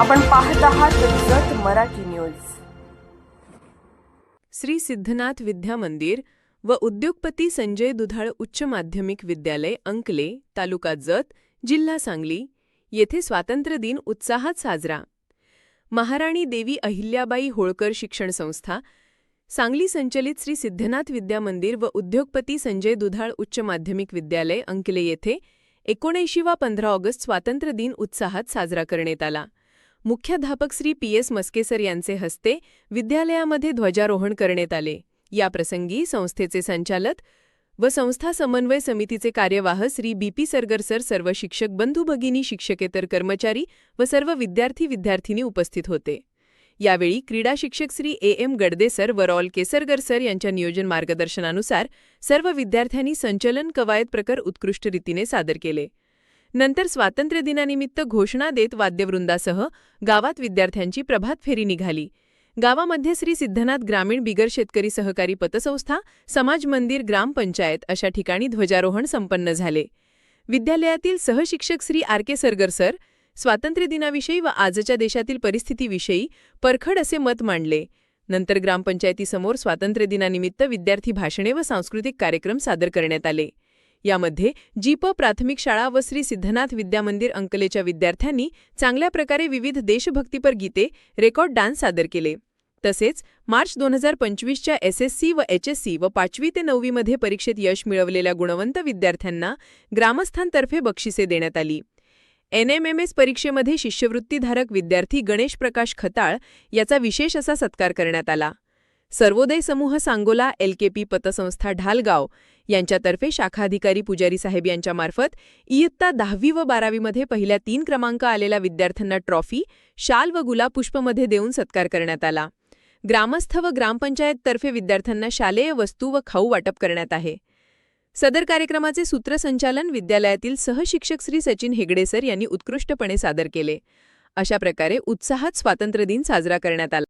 आपण पाहत आहात जत मराठी न्यूज. श्री सिद्धनाथ विद्या मंदिर व उद्योगपती संजय दुधाळ उच्च माध्यमिक विद्यालय अंकले तालुका जत जिल्हा सांगली येथे स्वातंत्र्य दिन उत्साहात साजरा. महाराणी देवी अहिल्याबाई होळकर शिक्षण संस्था सांगली संचलित श्री सिद्धनाथ विद्या मंदिर व उद्योगपती संजय दुधाळ उच्च माध्यमिक विद्यालय अंकले येथे एकोणऐंशीवा पंधरा ऑगस्ट स्वातंत्र्य दिन उत्साहात साजरा करण्यात आला. मुख्याध्यापक श्री पी एस मस्केसर यांचे हस्ते विद्यालयामध्ये ध्वजारोहण करण्यात आले. याप्रसंगी संस्थेचे संचालक व संस्था समन्वय समितीचे कार्यवाह श्री बी पी सरगरसर सर्व शिक्षक बंधू भगिनी शिक्षकेतर कर्मचारी व सर्व विद्यार्थी विद्यार्थिनी उपस्थित होते. यावेळी क्रीडा शिक्षक श्री ए एम गडदेसर व रॉल केसरगर सर यांच्या नियोजन मार्गदर्शनानुसार सर्व विद्यार्थ्यांनी संचलन कवायत प्रकार उत्कृष्ट रीतीने सादर केले. नंतर स्वातंत्र्य दिनानिमित्त घोषणा देत वाद्यवृंदासह गावात विद्यार्थ्यांची प्रभात फेरी निघाली. गावामध्ये श्री सिद्धनाथ ग्रामीण बिगर शेतकरी सहकारी पतसंस्था समाज मंदिर ग्रामपंचायत अशा ठिकाणी ध्वजारोहण संपन्न झाले. विद्यालयातील सहशिक्षक Shri R K Sargar sir स्वातंत्र्य दिनाविषयी व आजच्या देशातील परिस्थितीविषयी परखड असे मत मांडले. नंतर ग्रामपंचायतीसमोर स्वातंत्र्य दिनानिमित्त विद्यार्थी भाषणे व सांस्कृतिक कार्यक्रम सादर करण्यात आले. यामध्ये जीप प्राथमिक शाळा व श्री सिद्धनाथ विद्यामंदिर अंकलेच्या विद्यार्थ्यांनी चांगल्या प्रकारे विविध देशभक्तीपर गीते रेकॉर्ड डान्स सादर केले. तसेच मार्च दोन हजार पंचवीसच्या एस एस सी व एचएससी व पाचवी ते नववीमध्ये परीक्षेत यश मिळवलेल्या गुणवंत विद्यार्थ्यांना ग्रामस्थांतर्फे बक्षिसे देण्यात आली. एनएमएमएस परीक्षेमध्ये शिष्यवृत्तीधारक विद्यार्थी गणेश प्रकाश खताळ याचा विशेष असा सत्कार करण्यात आला. सर्वोदय समूह सांगोला एलकेपी पतसंस्था ढालगाव यांच्यातर्फे शाखाधिकारी पुजारी साहेब यांच्यामार्फत इयत्ता दहावी व बारावीमध्ये पहिल्या तीन क्रमांक आलेल्या विद्यार्थ्यांना ट्रॉफी शाल व गुलाबपुष्पमध्ये देऊन सत्कार करण्यात आला. ग्रामस्थ व ग्रामपंचायततर्फे विद्यार्थ्यांना शालेय वस्तू व खाऊ वाटप करण्यात आहे. सदर कार्यक्रमाचे सूत्रसंचालन विद्यालयातील सहशिक्षक श्री सचिन हेगडेसर यांनी उत्कृष्टपणे सादर केले. अशा प्रकारे उत्साहात स्वातंत्र्य दिन साजरा करण्यात आला.